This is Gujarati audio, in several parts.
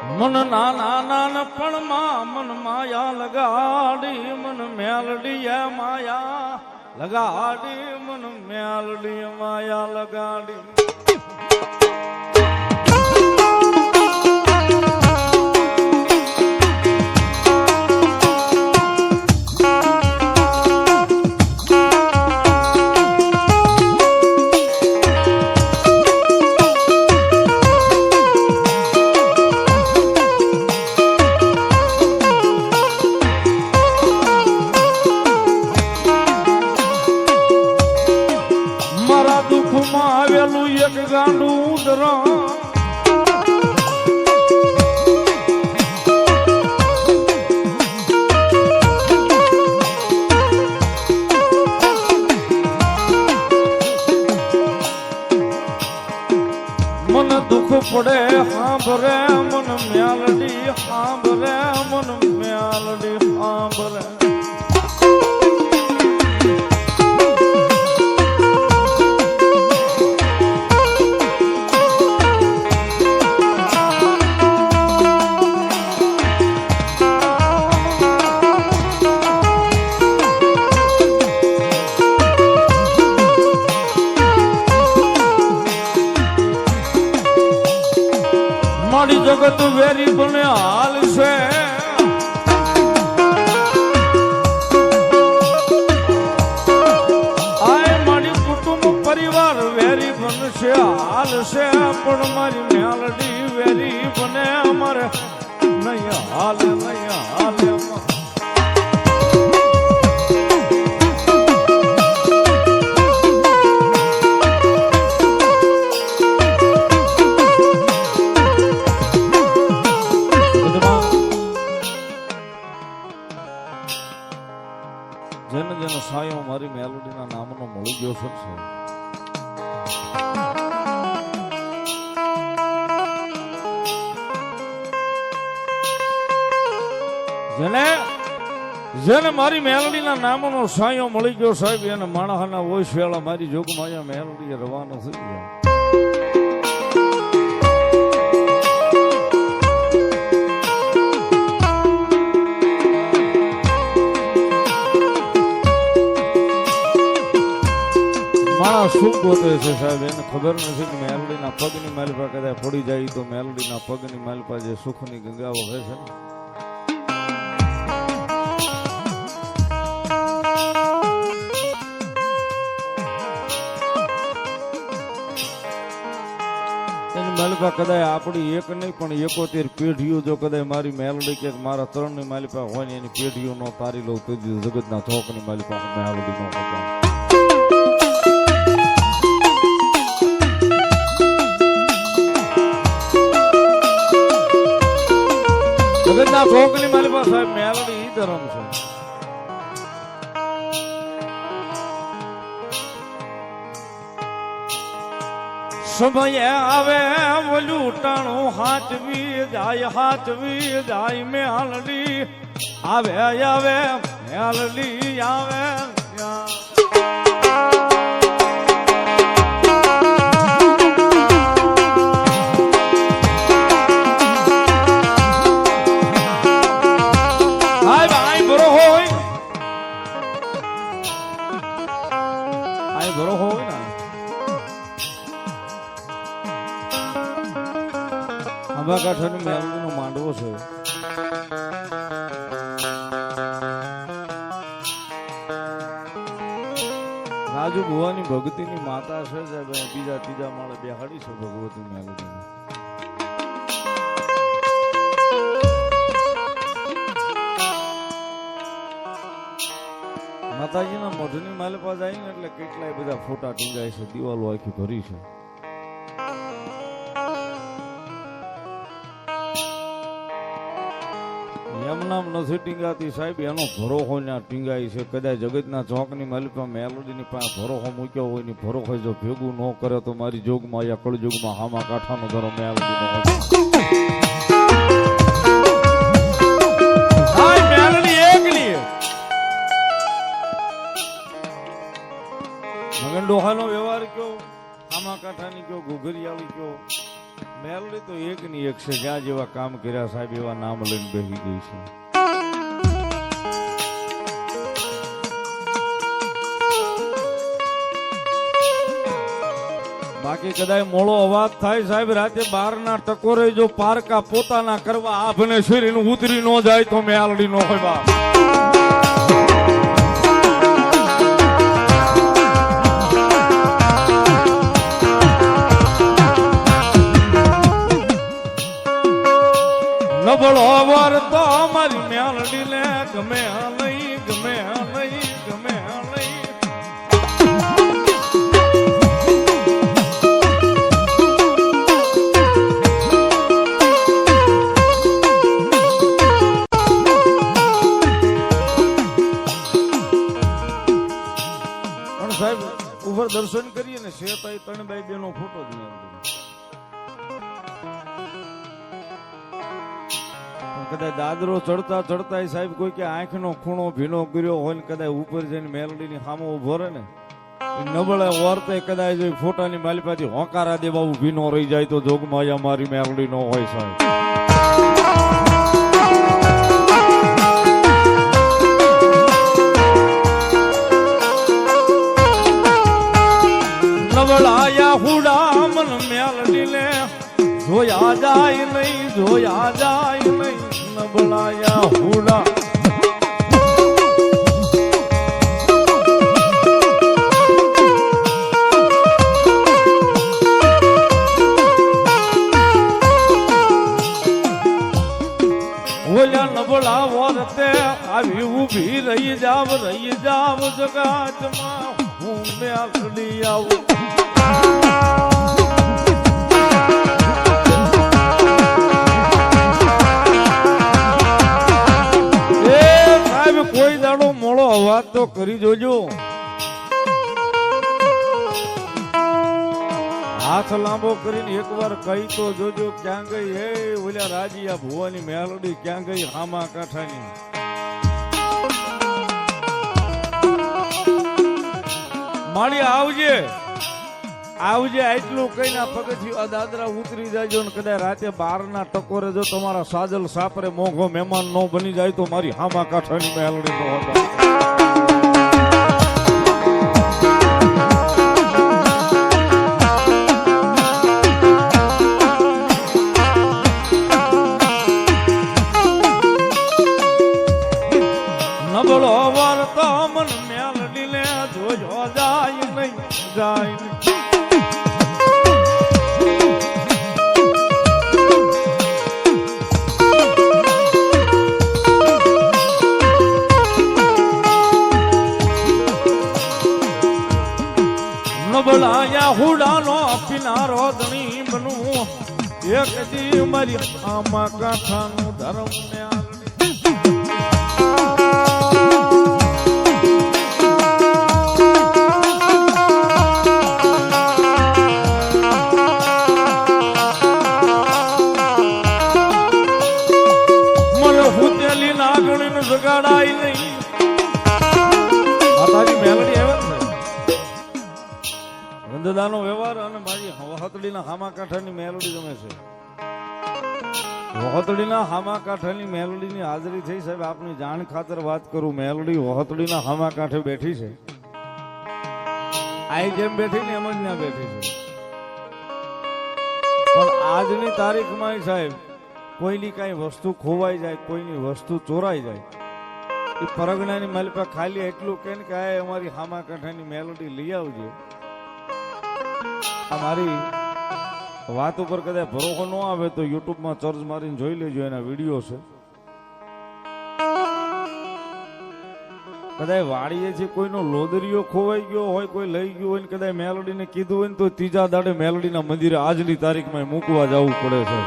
મન નાના નાનપણમાં મન માયા લગાડી મન મેલડી માયા લગાડી મન મેલડી માયા લગાડી. પડે સાંભરે મન મ્યાલડી સાંભરે મન મ્યાલડી સાંભરે વેરી બને હાલ છે. આય મારી કુટુંબ પરિવાર વેરી બનશે, હાલ છે, પણ મારી મેલડી વેરી બને અમારે. જેને જેને મારી મેલડીના નામનો સાયો મળી ગયો સાહેબ, એને માણસના વોઇસ વેળા મારી જોગમાં મેલડી રવાનો થઈ ગયા. માણસ શું ગોતે છે સાહેબ એને ખબર નથી કે મેલડીના પગની માલિપા કદાચ પડી જાય તો મેલડીના પગની માલિપા જે સુખની ગંગા વહે છે એની માલિપા કદાચ આપણી એક નહીં, પણ એકોતેર પેઢીઓ જો કદાચ મારી મેલડી કે મારા ત્રણની માલિપા હોય ને એની પેઢીઓ નો તારી લઉં તો જગતના થોકની માલિપા મેલડી નો જગતના થોકની મારી પાસે મેલડી ઈ ધર્મ છે. સમય આવે ઓલું ટાણું હાથવી જાય, હાચવી જાય મેલડી. આવે આવે, મેલડી આવે. આય ઘરો હોય ને આંબા કાંઠાની મેલડીનો માંડવો છે રાજુ ભુવાની ભક્તિની માતા છે બીજા ત્રીજા માળે બેહાડી છે ભગવતી મેલડી માતાજીના મઢની માલે પાસે આવીને એટલે કેટલાય બધા ફોટા ટીંગાય છે, દિવાલો આખી ભરી છે. એમ નામ નથી ટીંગાતી સાહેબ, એનો ભરોહો ત્યાં ટીંગાય છે. કદાચ જગતના ચોકની માલિકા મેલોડીની પાસે ભરોહો મૂક્યો હોય ને ભરોહો જો ભેગું ન કરે તો મારી જોગમાં યા કળજોગમાં હામા કાંઠાનો ધરો મેલોડીનો તો એક ની એક છે. જ્યાં જેવા કામ કર્યા સાહેબ, એવા નામ લઈને બેસી ગઈ છે. બાકી કદાચ મોળો અવાજ થાય સાહેબ, રાતે બાર ના ટકોરે જો પારકા પોતાના કરવા આભને શરીર ઉતરી ન જાય તો મેલડી નો હોય બાપ. નબળો વર તો અમારી મેલડી ને ગમે નહીં ગમે નહીં ગમે નહીં પણ સાહેબ, ઉપર દર્શન કરીએ ને શેતાઈ ત્રણ બાઈ બેનો ફોટો જ કદાચ દાદરો ચડતા ચડતા સાહેબ કોઈ કે આંખનો ખૂણો ભીનો કર્યો હોય ને કદાચ ઉપર જઈને મેલડીની સામો ઊભો રહે ને. નબળે વર્તે કદાચ ફોટાની માલિપાથી હોકારા દેવા ભીનો રહી જાય તો જોગમાં મારી મેલડી નો હોય સાહેબ. નવળાયા હુડા મન મેલડી ને જોયા જાય નહીં, જોયા જાય નહીં. નબળાયા હુડા. ઓલા નબળા વર્તે આવી ઊભી રહી જાવ રહી જાવ જગાતમાં. હું મેલડી આવું. કરી જોજો. હાથ લાંબો કરીને એકવાર કહી તો જોજો ક્યાં ગઈ? હે, ઓલા રાજીયા ભુવાની મેલડી ક્યાં ગઈ હામા કાંઠાની માળી, આવજે. આવજે આટલું કઈ ના પગથી આ દાદરા ઉતરી જાયજો ને કદાચ રાતે બાર ના ટકોરે જો તમારા સાજલ સાપરે મોઘો મહેમાન નો બની જાય તો મારી હામા કાંઠાની મેલડી નો હતો. પીનારો બનવું. એક દી મારી આમાં કાંઠાનું ધર્મ ને વંદદાનો વ્યવહાર અને મારી વહતડીના હામા કાંઠાની મેલોડી ગમે છે. વહતડીના હામા કાંઠાની મેલોડીની હાજરી થઈ સાહેબ, આપની જાણ ખાતર વાત કરું. મેલોડી વહતડીના હામા કાંઠે બેઠી છે. આઈ જેમ બેઠી ને એમ જ ના બેઠી છે. પણ આજની તારીખમાં સાહેબ, કોઈની કાંઈ વસ્તુ ખોવાઈ જાય, કોઈની વસ્તુ ચોરાઈ જાય, એ પરગણાની માલિપા ખાલી એટલું કે આ અમારી હામા કાંઠાની મેલોડી લઈ આવજે. આ મારી વાત ઉપર કદાચ ભરોસો ન આવે તો યુટ્યુબમાં ચર્ચ મારીને જોઈ લેજો, એના વીડિયો છે. કદાચ વાડીએ છે કોઈનો લોદરીઓ ખોવાઈ ગયો હોય, કોઈ લઈ ગયો હોય કદાચ મેલોડીને કીધું હોય ને તો ત્રીજા દાડે મેલોડીના મંદિરે આજની તારીખમાં મૂકવા જવું પડે છે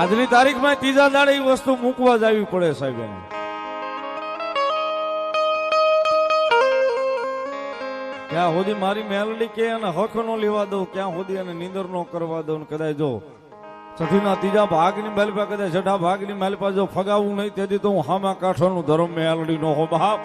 આજની તારીખમાં ત્રીજા દાડે એ વસ્તુ મૂકવા જવી પડે, સાહેબ, એને. ક્યાં સુધી મારી મેલડી કે અને હક નો લેવા દઉં ક્યાં સુધી એને નીંદર નો કરવા દઉં કદાચ જો છઠ્ઠીના ત્રીજા ભાગની મેલપા, કદાચ છઠ્ઠા ભાગની મેલપા જો ફગાવું નહીં, તેથી તો હું હામા કાંઠાનું ધર્મ મેલડી નો હો બાપ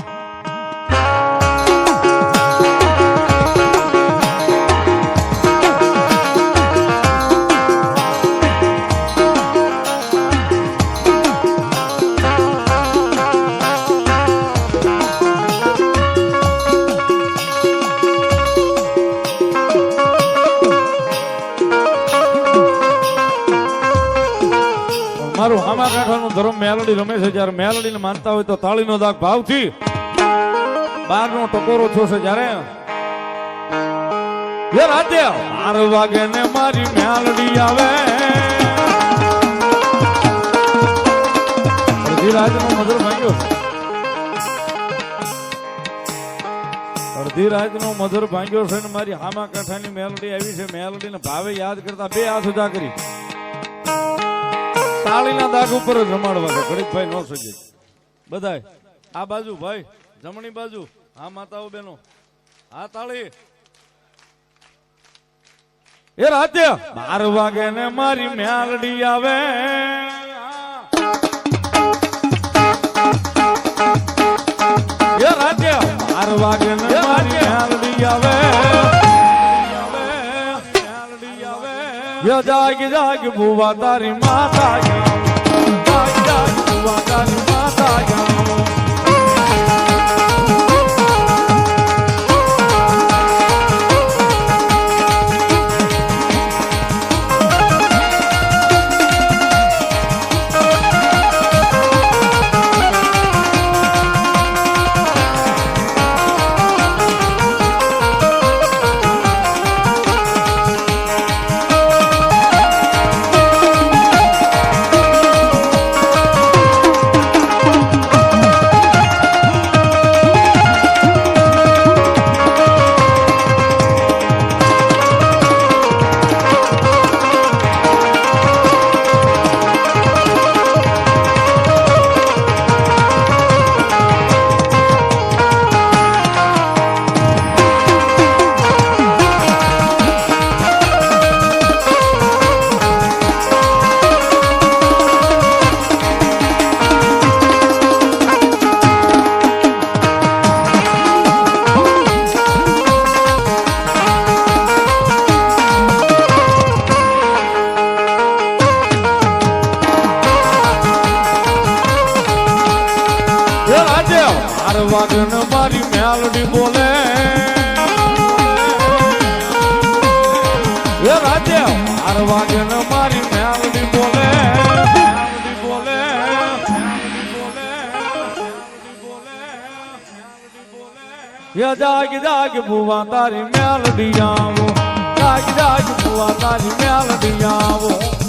હામા નું ધર્મ મેલડી રમે છે. જ્યારે મેલડીને માનતા હોય તો તાળીનો દાગ ભાવથી બારનો ટકોરો થયો છે જ્યારે રાતે બાર વાગે ને મારી મેલડી આવે. અડધી રાતનો મધુર ભાંગ્યો અડધી રાતનો મધુર ભાંગ્યો છે ને મારી હામા કાંઠાની મેલડી આવી છે. મેલડીને ભાવે યાદ કરતા બે હાથ ઉજા કરી. તાળીના દાગ ઉપર જ રમાડવા છે. ગણિતભાઈ નો સજે બધાય, આ બાજુ ભાઈ, જમણી બાજુ, હા માતાઓ બેનો હા તાળી. એ રાતે બાર વાગે ને મારી મ્યાલડી આવે. એ રાતે બાર વાગે જાગ જાગ ભુવા તારી માતા જાગ જાગ ભુવા તારી બાર વાગે ને મારી મેલડી બોલે. એ રાજે બાર વાગે ને મારી મેલડી બોલે. બોલે બોલે જાગ જાગ બુવા તારી મેલડી આવો. જાગ જાગ બુવા તારી મેલડી આવો.